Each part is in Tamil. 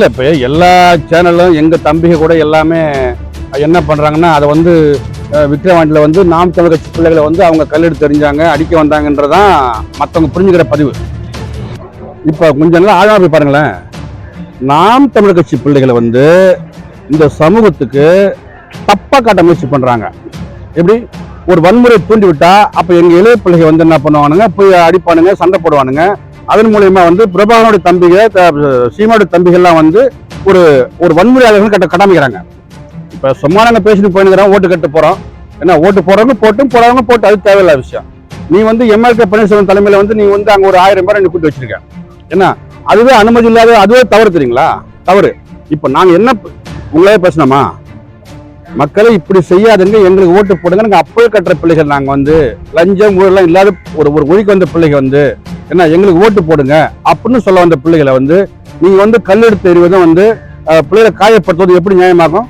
இல்லை இப்போ எல்லா சேனலும் எங்கள் தம்பிக கூட எல்லாமே என்ன பண்ணுறாங்கன்னா அதை வந்து விக்ரவாண்டியில் வந்து நாம் தமிழ் கட்சி பிள்ளைகளை வந்து அவங்க கல்லெடுத்து தெரிஞ்சாங்க அடிக்க வந்தாங்கன்றதான் மற்றவங்க புரிஞ்சுக்கிற பதிவு. இப்போ கொஞ்சம் நாள் ஆழமாக போய் பாருங்களேன். நாம் தமிழ் கட்சி பிள்ளைகளை வந்து இந்த சமூகத்துக்கு தப்பாக காட்ட முயற்சி பண்ணுறாங்க எப்படி? ஒரு வன்முறை தூண்டி விட்டா அப்போ எங்கள் இளைய பிள்ளைகள் வந்து என்ன பண்ணுவானுங்க? போய் அடிப்பானுங்க சண்டை போடுவானுங்க. அதன் மூலயமா வந்து பிரபாகனுடைய தம்பிக த- சீமானுடைய தம்பிகள்லாம் வந்து ஒரு ஒரு வன்முறையாளர்கள் கட்ட கட்டாமிக்கிறாங்க இப்போ சும்மா நாங்கள் பேசிட்டு போயிருக்கிறோம் ஓட்டு கட்டு போகிறோம் ஏன்னா ஓட்டு போடுறவங்க போட்டும் போறவங்க போட்டு அது தேவையில்லாத விஷயம். நீ வந்து எம்எல்கே பன்னீர்செல்வம் தலைமையில் வந்து நீ வந்து அங்கே ஒரு ஆயிரம் பேரை நீ கூட்டி வச்சிருக்க. என்ன அதுவே அனுமதி இல்லாத அதுவே தவறு தெரியுங்களா? தவறு. இப்போ நாங்கள் என்ன உங்களே பேசினோமா மக்களை இப்படி செய்யாதுங்க எங்களுக்கு ஓட்டு போடுங்க நாங்கள் அப்பவே கட்டுற பிள்ளைகள் நாங்கள் வந்து லஞ்சம் ஊழலாம் இல்லாத ஒரு ஒரு ஒழிக்கு வந்த பிள்ளைகள் வந்து என்ன எங்களுக்கு ஓட்டு போடுங்க அப்படின்னு சொல்ல வந்த பிள்ளைகளை வந்து நீங்க வந்து கல்லெடுத்து எறிவதும் வந்து பிள்ளைகளை காயப்படுத்துவது எப்படி நியாயமாகும்?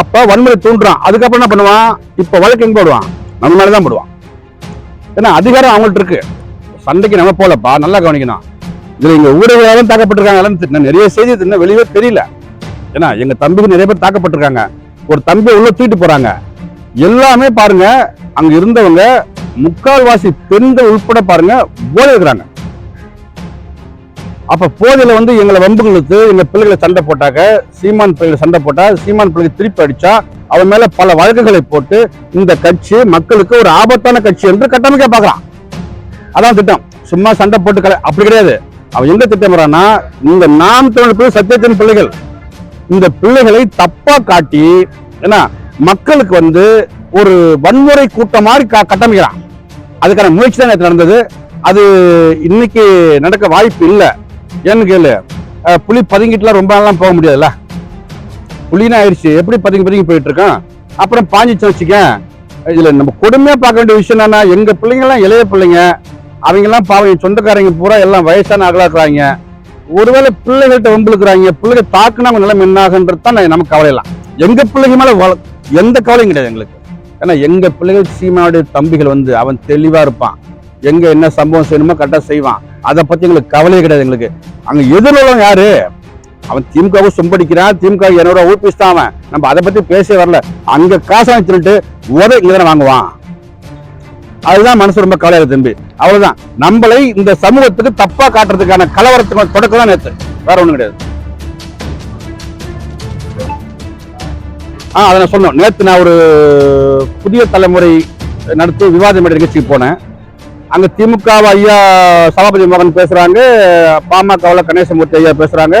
அப்ப வன்முறை தூண்டுறான். அதுக்கப்புறம் என்ன பண்ணுவான்? இப்ப வழக்கு எங்க போடுவான்? நம்ம மேலதான் போடுவான். ஏன்னா அதிகாரம் அவங்கள்ட்ட இருக்கு. சண்டைக்கு நம்ம போலப்பா நல்லா கவனிக்கணும். இதுல இங்க ஊடகங்களாலும் தாக்கப்பட்டிருக்காங்க நிறைய செய்தி இன்னும் வெளியே தெரியல. ஏன்னா எங்க தம்பிக்கு நிறைய பேர் தாக்கப்பட்டிருக்காங்க. ஒரு தம்பியை உள்ள தூக்கிட்டு போறாங்க. எல்லாமே பாருங்க அங்க இருந்தவங்க முக்கால்வாசி பெண்கள் உட்பட பாருங்க போதை இருக்கிறாங்க அப்ப போதையில வந்து எங்களை வம்பு இழுத்து எங்க பிள்ளைகளை சண்டை போட்டாக்க சீமான் பிள்ளைகளை சண்டை போட்டா சீமான் பிள்ளைகளை திருப்பி அடிச்சா அவன் மேல பல வழக்குகளை போட்டு இந்த கட்சி மக்களுக்கு ஒரு ஆபத்தான கட்சி என்று கட்டமைக்க பாக்குறான் அதான் திட்டம். சும்மா சண்டை போட்டு அப்படி கிடையாது. அவன் எங்க திட்டமிறான்னா இந்த நாம் தமிழ் பிள்ளை சத்தியத்தின் பிள்ளைகள் இந்த பிள்ளைகளை தப்பா காட்டி ஏன்னா மக்களுக்கு வந்து ஒரு வன்முறை கூட்டம் மாதிரி க- கட்டமைக்கிறான். அதுக்கான முயற்சி தான் நேற்று நடந்தது. அது இன்னைக்கு நடக்க வாய்ப்பு இல்லை. ஏன்னு கேளு. புளி புலி பதுங்கிட்டுலாம் ரொம்ப நாள்லாம் போக முடியாதுல்ல. புலினா ஆயிடுச்சு. எப்படி பதுங்கி பதுங்கி போயிட்டு இருக்கான் அப்புறம் பாஞ்சிச்சு வச்சுக்க இதில் நம்ம கொடுமையாக பார்க்க வேண்டிய விஷயம் என்னன்னா எங்கள் பிள்ளைங்கெல்லாம் இளைய பிள்ளைங்க அவங்கெல்லாம் பாவம் சொந்தக்காரங்க பூரா எல்லாம் வயசான ஆகலாக்குறாங்க ஒருவேளை பிள்ளைகள்கிட்ட வம்பிழுக்கிறாங்க பிள்ளைங்க தாக்குனா அவங்க நிலைமை என்னாகன்றது தான் நமக்கு கவலை எல்லாம் பிள்ளைங்க மேலே வள- எந்த கவலையும் கிடையாது எங்களுக்கு. ஏன்னா எங்கள் பிள்ளைகள் சீமாவுடைய தம்பிகள் வந்து அவன் தெளிவாக இருப்பான். எங்கே என்ன சம்பவம் செய்யணுமோ கரெக்டாக செய்வான். அதை பற்றி எங்களுக்கு கவலையே கிடையாது எங்களுக்கு. அங்கே எதிர்வுள்ளவன் யாரு? அவன் திமுகவும் சொம்படிக்கிறான் திமுக என்னோட ஊப்பிஸ் தான் அவன். நம்ம அதை பற்றி பேச வரல. அங்கே காசை சொல்லிட்டு உத இங்கே தானே வாங்குவான். அதுதான் மனசு ரொம்ப கவலையாக தம்பி. அவ்வளோதான் நம்மளை இந்த சமூகத்துக்கு தப்பாக காட்டுறதுக்கான கலவரத்துக்கு தொடக்கம் தான் நேற்று வேற ஒன்றும் கிடையாது. ஆ அதை நான் சொன்னோம் நேற்று நான் ஒரு புதிய தலைமுறை நடத்தி விவாதம் மேடை நிகழ்ச்சிக்கு போனேன். அங்கே திமுக ஐயா சபாபதி மகன் பேசுகிறாங்க பாமகவில் கணேசமூர்த்தி ஐயா பேசுகிறாங்க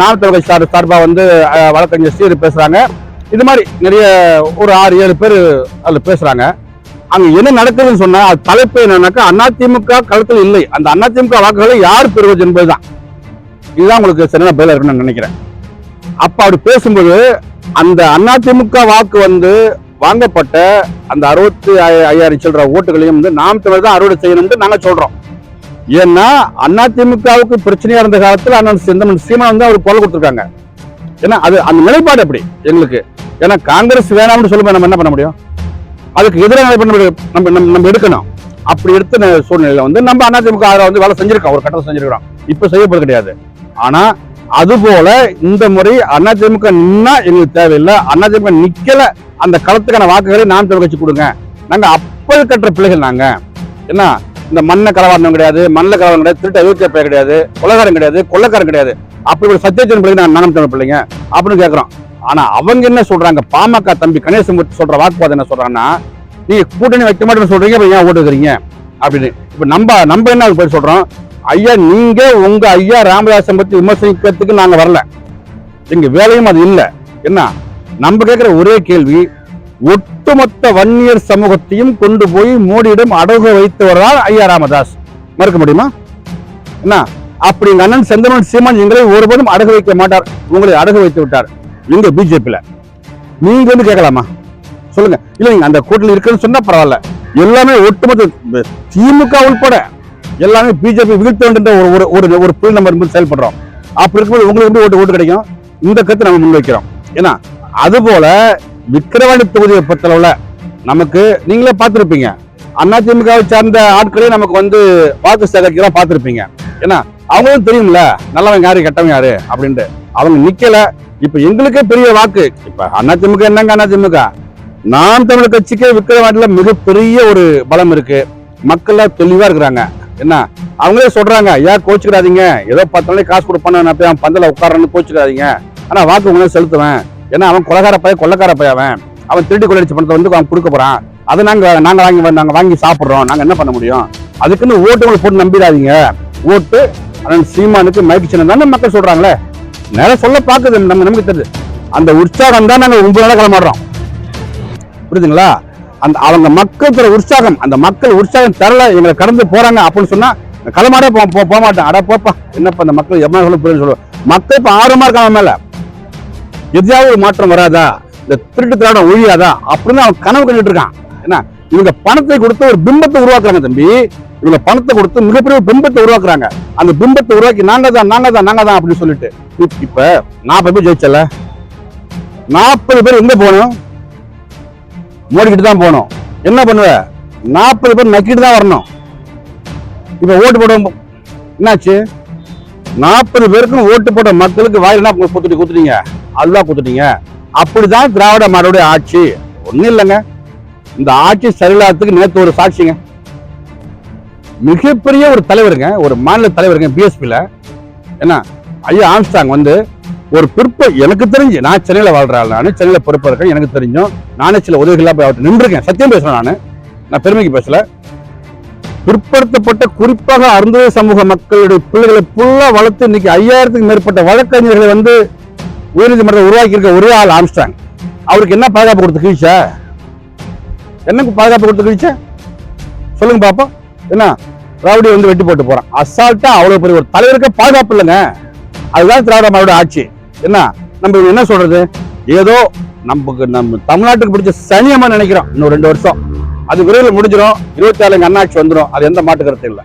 நாம் தமிழக சார் சார்பாக வந்து வழக்கறிஞர் ஸ்ரீர் பேசுகிறாங்க இது மாதிரி நிறைய ஒரு ஆறு ஏழு பேர் அதில் பேசுகிறாங்க அங்கே என்ன நடக்குதுன்னு சொன்னால் அது தலைப்பு என்னன்னாக்கா அதிமுக களத்தில் இல்லை. அந்த அதிமுக வாக்குகளை யார் பெறுவது என்பதுதான். இதுதான் உங்களுக்கு சரியான பதிலாக இருக்குன்னு நினைக்கிறேன். அப்போ அப்படி பேசும்போது அந்த அதிமுக வாக்கு வந்து வாங்கப்பட்ட அந்த அறுபத்தி ஐ- ஐயாயிரம் சில்லற ஓட்டுகளையும் வந்து நாம் தான் அறுவடை செய்யணும்னு நாங்க சொல்றோம். ஏன்னா அதிமுகவுக்கு பிரச்சனையா இருந்த காலத்தில் அண்ணன் செந்தமன் சீமான் வந்து அவர் குரல் கொடுத்துருக்காங்க. ஏன்னா அது அந்த நிலைப்பாடு எப்படி எங்களுக்கு? ஏன்னா காங்கிரஸ் வேணாம்னு சொல்லும்போது நம்ம என்ன பண்ண முடியும்? அதுக்கு எதிராக நிலைப்பாடு நம்ம நம்ம நம்ம- எடுக்கணும். அப்படி எடுத்த சூழ்நிலையில வந்து நம்ம அதிமுக ஆதரவு வந்து வேலை செஞ்சிருக்கோம். ஒரு கட்டத்தை செஞ்சிருக்கிறோம். இப்ப செய்யப்படுறது கிடையாது. ஆனா அதுபோல இந்த முறை அதிமுக நின்னா எங்களுக்கு தேவையில்லை. அதிமுக நிக்கல. அந்த களத்துக்கான வாக்குகளை நாம் தமிழ் கட்சி கொடுங்க. நாங்க அப்பல் கட்டுற பிள்ளைகள் நாங்க. என்ன இந்த மண்ணை களவாடினவங்க கிடையாது மண்ணில் களவாடம் கிடையாது திருட்ட அயோக்கிய பையன் கிடையாது கொலகாரம் கிடையாது கொள்ளக்காரன் கிடையாது. அப்படி ஒரு சத்தியத்தின் பிள்ளைங்க நான் நாம் தமிழ் பிள்ளைங்க அப்படின்னு கேட்கறோம் ஆனா அவங்க என்ன சொல்றாங்க? பாமக தம்பி கணேசமூர்த்தி சொல்ற வாக்குவாதம் என்ன சொல்றாங்கன்னா நீங்க கூட்டணி வைக்க மாட்டேன்னு சொல்றீங்க இப்ப ஏன் ஓட்டு வைக்கிறீங்க? அப்படின்னு. இப்ப நம்ம நம்ம என்ன போய் சொல்கிறோம் சொல்றோம்? ஐயா நீங்க உங்க ஐயா ராமதாசன் பற்றி விமர்சிக்கிறதுக்கு நாங்க வரல. எங்க வேலையும் அது இல்லை. என்ன? நம்ம கேட்கிற ஒரே கேள்வி ஒட்டுமொத்த வன்னியர் சமூகத்தையும் கொண்டு போய் மோடியிடம் அடகு வைத்தவர்தான் ஐயா ராமதாஸ். மறுக்க முடியுமா? என்ன? அப்படி எங்க அண்ணன் செந்தமன் சீமான் எங்களை ஒருபோதும் அடகு வைக்க மாட்டார். உங்களை அடகு வைத்து விட்டார். நீங்க பிஜேபியில. நீங்க வந்து கேட்கலாமா? சொல்லுங்க. இல்ல நீங்க அந்த கூட்டணி இருக்குன்னு சொன்னா பரவாயில்ல. எல்லாமே ஒட்டுமொத்த திமுக உள்பட. எல்லாமே பிஜேபி வீழ்த்த வேண்டிய ஒரு ஒரு ஒரு ஒரு புல் நம்ம இருந்து செயல்படுறோம். அப்படி இருக்கும்போது உங்களுக்கு எப்படி ஓட்டு ஓட்டு கிடைக்கும். இந்த கருத்து நம்ம முன்வைக்கிறோம். ஏன்னா அதுபோல விக்கிரவாணி தொகுதியை பொறுத்தளவுல நமக்கு நீங்களே பார்த்துருப்பீங்க. அதிமுகவை சார்ந்த ஆட்களே நமக்கு வந்து வாக்கு சேகரிக்கலாம் பார்த்துருப்பீங்க. ஏன்னா அவங்களும் தெரியும்ல நல்லவன் யாரு கெட்டவன் யாரு அப்படின்ட்டு. அவங்க நிக்கல. இப்ப எங்களுக்கே பெரிய வாக்கு. இப்ப அதிமுக என்னங்க அதிமுக? நாம் தமிழ் கட்சிக்கு விக்கிரவாண்டில மிகப்பெரிய ஒரு பலம் இருக்கு. மக்கள் தெளிவா இருக்கிறாங்க. என்ன? அவங்களே சொல்றாங்க ஏன் கோச்சுக்கிறாதீங்க ஏதோ பத்து நாளைக்கு காசு கொடுப்பான நான் பந்தல உட்காரன்னு கோச்சுக்கிறாதீங்க ஆனா வாக்கு உங்களே செலுத்துவேன். ஏன்னா அவன் கொலகார பையன் கொள்ளக்கார பையன் அவன். அவன் திருடி கொள்ளடிச்ச பணத்தை வந்து அவன் கொடுக்க போறான். அதை நாங்க நாங்க வாங்கி நாங்க வாங்கி சாப்பிடுறோம். நாங்க என்ன பண்ண முடியும்? அதுக்குன்னு ஓட்டுகளை போட்டு நம்பிடாதீங்க. ஓட்டு அண்ணன் சீமானுக்கு மைக்கு சின்னம் தானே மக்கள் சொல்றாங்களே. நேரம் சொல்ல பார்க்குது நம்ம நமக்கு தெரியுது. அந்த உற்சாகம் தான் நாங்கள் ஒன்பது நாள் கிளம்பிடுறோம் புரியுதுங்களா? அந்த அவங்க மக்கள் தர உற்சாகம் அந்த மக்கள் உற்சாகம் தரல எங்களை கடந்து போறாங்க அப்படின்னு சொன்னா களமாடே போ போக மாட்டேன். அட போப்பா என்னப்பா அந்த மக்கள் எம்மா சொல்ல சொல்லுவேன் சொல்லுவோம் மக்கள் இப்ப ஆர்வமா இருக்காங்க மேல எதையாவது ஒரு மாற்றம் வராதா? இந்த திருட்டு திராடம் ஒழியாதா? அப்படின்னு அவன் கனவு கண்டுட்டு இருக்கான். என்ன? இவங்க பணத்தை கொடுத்து ஒரு பிம்பத்தை உருவாக்குறாங்க தம்பி. இவங்க பணத்தை கொடுத்து மிகப்பெரிய ஒரு பிம்பத்தை உருவாக்குறாங்க. அந்த பிம்பத்தை உருவாக்கி நாங்க தான் நாங்க தான் நாங்க தான் அப்படின்னு சொல்லிட்டு. இப்ப நாற்பது பேர் ஜெயிச்சல நாற்பது பேர் எங்க போகணும்? மூடிக்கிட்டு தான் போகணும். என்ன பண்ணுவ? நாற்பது பேர் நக்கிட்டு தான் வரணும். இப்போ ஓட்டு போட என்னாச்சு? நாற்பது பேருக்கும் ஓட்டு போட்ட மக்களுக்கு வாயில் என்ன கொடுத்துட்டீங்க அல்வா அதுதான் குத்துட்டீங்க. அப்படிதான் திராவிட மாடோடைய ஆட்சி. ஒன்றும் இல்லைங்க. இந்த ஆட்சி சரியில்லாததுக்கு நேற்று ஒரு சாட்சிங்க. மிகப்பெரிய ஒரு தலைவருங்க ஒரு மாநில தலைவருங்க பிஎஸ்பியில் என்ன? ஐயா ஆம்ஸ்டாங் வந்து ஒரு பிற்ப எனக்கு தெரிஞ்சு நான் சென்னையில் வாழ்கிறாள் ஆள் நான் சென்னையில் பொறுப்பா இருக்கேன் எனக்கு தெரிஞ்சும். நானே சில உதவிகளாக போய் அவர்கிட்ட நின்றுருக்கேன். சத்தியம் பேசுகிறேன் நான். நான் பெருமைக்கு பேசலை. பிற்படுத்தப்பட்ட குறிப்பாக அருந்ததி சமூக மக்களுடைய பிள்ளைகளை ஃபுல்லாக வளர்த்து இன்னைக்கு ஐயாயிரத்துக்கு மேற்பட்ட வழக்கறிஞர்களை வந்து உயர்நீதிமன்றம் உருவாக்கி இருக்க ஒரே ஆள் ஆம்ஸ்டாங். அவருக்கு என்ன பாதுகாப்பு கொடுத்து கீழ்ச்சா? என்ன பாதுகாப்பு கொடுத்து கீழ்ச்சா? சொல்லுங்க பாப்போம். என்ன? திராவிடி வந்து வெட்டி போட்டு போறான். அசால்ட்டா அவ்வளவு பெரிய ஒரு தலைவருக்கு பாதுகாப்பு இல்லைங்க. அதுதான் திராவிட மாவட்ட ஆட்சி. என்ன? நம்ம என்ன சொல்றது? ஏதோ நமக்கு நம்ம தமிழ்நாட்டுக்கு பிடிச்ச சனியமா நினைக்கிறோம். இன்னும் ரெண்டு வருஷம். அது விரைவில் முடிஞ்சிடும் இருபத்தி ஏழு அண்ணாட்சி வந்துடும் அது எந்த மாட்டு கருத்து இல்லை.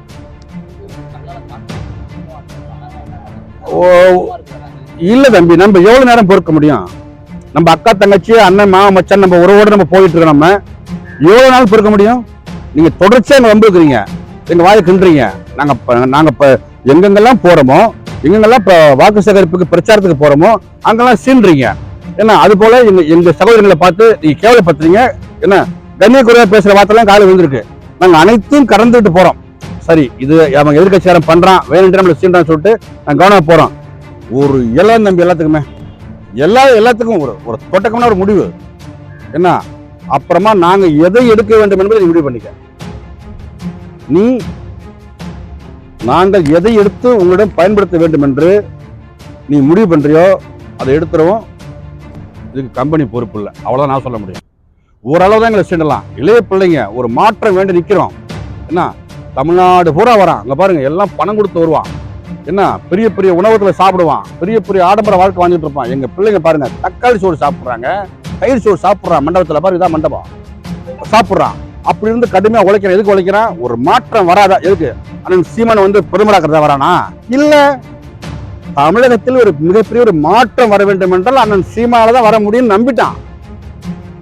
ஓ தம்பி. நம்ம எவ்வளவு நேரம் பொறுக்க முடியும்? நம்ம அக்கா தங்கச்சி அண்ணன் மாமா மச்சான் நம்ம உறவோட நம்ம போயிட்டு இருக்கோம் நம்ம. எவ்வளவு நாள் பொறுக்க முடியும்? நீங்க தொடர்ச்சியா எங்க வம்பிருக்கிறீங்க எங்க வாயை கிண்டுறீங்க. நாங்க நாங்கள் நாங்க எங்கெங்கெல்லாம் போறோமோ எங்கெங்கெல்லாம் இப்போ வாக்கு சேகரிப்புக்கு பிரச்சாரத்துக்கு போகிறோமோ அங்கெல்லாம் சீன்றீங்க ஏன்னா அது போல் எங்கள் எங்கள் சகோதரங்களை பார்த்து நீங்கள் கேவலப்படுத்துறீங்க. என்ன கண்ணியக்குறையாக பேசுகிற வார்த்தைலாம் காலையில் வந்துருக்கு நாங்கள் அனைத்தையும் கடந்துட்டு போகிறோம் சரி இது அவன் எதிர்கட்சியாரன் பண்ணுறான் வேணுன்ற நம்மள சீன்றான்னு சொல்லிட்டு நாங்கள் கவனமாக போகிறோம் ஒரு எல்லாம் நம்பி எல்லாத்துக்குமே எல்லா எல்லாத்துக்கும் ஒரு ஒரு தொடக்கமான ஒரு முடிவு. என்ன அப்புறமா நாங்கள் எதை எடுக்க வேண்டும் என்பதை நீ முடிவு பண்ணிக்க. நீ நாங்கள் எதை எடுத்து உங்களிடம் பயன்படுத்த வேண்டும் என்று நீ முடிவு பண்றியோ அதை எடுத்துருவோம். இதுக்கு கம்பெனி பொறுப்பு இல்லை. அவ்வளோதான் நான் சொல்ல முடியும். ஓரளவு தான் எங்களை சீண்டலாம். இளைய பிள்ளைங்க ஒரு மாற்றம் வேண்டி நிற்கிறோம் என்ன? தமிழ்நாடு பூரா வரான். அங்கே பாருங்க எல்லாம் பணம் கொடுத்து வருவான். என்ன? பெரிய பெரிய உணவகத்துல சாப்பிடுவான். பெரிய பெரிய ஆடம்பர வாழ்க்கை வாங்கிட்டு இருப்பான். எங்கள் பிள்ளைங்க பாருங்க தக்காளி சோறு சாப்பிட்றாங்க தயிர் சோறு சாப்பிட்றான் மண்டபத்தில் பாருங்க இதான் மண்டபம். சாப்பிட்றான். அப்படி இருந்து கடுமையாக உழைக்கிறான். எதுக்கு உழைக்கிறான்? ஒரு மாற்றம் வராதா? எதுக்கு? அண்ணன் சீமான் வந்து பெருமளாக்கிறதா வரானா? இல்ல. தமிழகத்தில் ஒரு மிகப்பெரிய ஒரு மாற்றம் வர வேண்டும் என்றால் அண்ணன் சீமானால தான் வர முடியும்னு நம்பிட்டான்.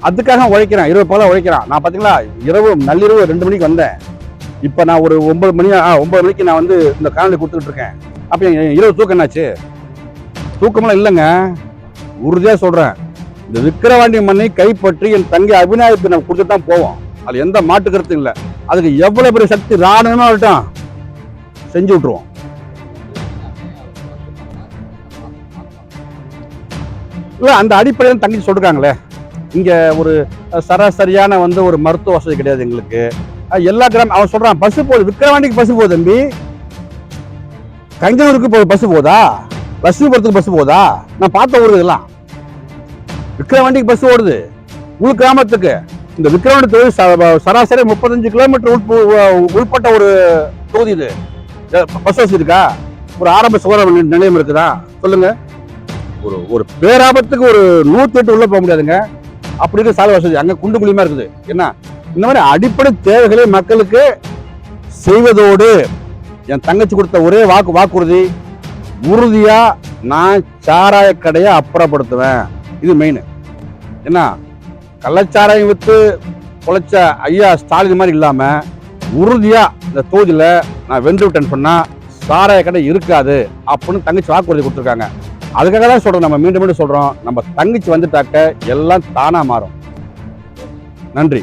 அதுக்காக உழைக்கிறான். இரவு பகல உழைக்கிறான். நான் பாத்தீங்களா இரவு நள்ளிரவு ரெண்டு மணிக்கு வந்தேன். இப்ப நான் ஒரு ஒன்பது மணி ஆ, ஒன்பது மணிக்கு நான் வந்து இந்த காணொலி கொடுத்துட்டு இருக்கேன். அப்ப இரவு தூக்கம் என்னாச்சு? தூக்கமெல்லாம் இல்லைங்க. உறுதியாக சொல்றேன். இந்த விக்கிரவாண்டி மண்ணை கைப்பற்றி என் தங்கை அபிநாயத்தை நம்ம கொடுத்துட்டு தான் போவோம். அது எந்த மாட்டு கருத்தும் இல்லை. அதுக்கு எவ்வளவு பெரிய சக்தி ராணுன்னு வரட்டும் செஞ்சு விட்டுருவோம். இல்லை அந்த அடிப்படையில் தங்கச்சி சொல்றாங்களே. இங்க ஒரு சராசரியான வந்து ஒரு மருத்துவ வசதி கிடையாது எங்களுக்கு. எல்லா கிராம அவன் சொல்றான் பஸ்ஸு போகுது விக்கிரவாண்டிக்கு பஸ் போகுது தம்பி. கஞ்சனூருக்கு போ பஸ்ஸு போதா லட்சுமிபுரத்துக்கு பஸ் போதா நான் பார்த்த ஊர் இதெல்லாம். விக்கிரவாண்டிக்கு பஸ் ஓடுது. உள் கிராமத்துக்கு. இந்த விக்கிரவாண்டி தொகுதி சராசரி முப்பத்தஞ்சு கிலோமீட்டர் உட்பட்ட உள்பட்ட ஒரு தொகுதி இது. பஸ் வசதி இருக்கா? ஒரு ஆரம்ப சுகாதார நிலையம் நிலையம் இருக்குதா? சொல்லுங்க. ஒரு ஒரு பேராபத்துக்கு ஒரு நூத்தி எட்டு உள்ள போக முடியாதுங்க. அப்படி இருக்க சாலை வசதி அங்க குண்டு குழியுமா இருக்குது? என்ன? இந்த மாதிரி அடிப்படை தேவைகளை மக்களுக்கு செய்வதோடு என் தங்கச்சி கொடுத்த ஒரே வாக்கு வாக்குறுதி உறுதியா நான் சாராய கடையை அப்புறப்படுத்துவேன். இது மெயின் என்ன? கள்ளச்சாராயம் வித்து பொழைச்ச ஐயா ஸ்டாலின் மாதிரி இல்லாம உறுதியா இந்த தொகுதியில் நான் வென்று விட்டேன்னு சொன்னால் சாராய கடை இருக்காது அப்படின்னு தங்கச்சி வாக்குறுதி கொடுத்துருக்காங்க. அதுக்காக தான் சொல்கிறோம் நம்ம மீண்டும் மீண்டும் சொல்கிறோம் நம்ம தங்கச்சி வந்துட்டாக்க எல்லாம் தானாக மாறும். நன்றி.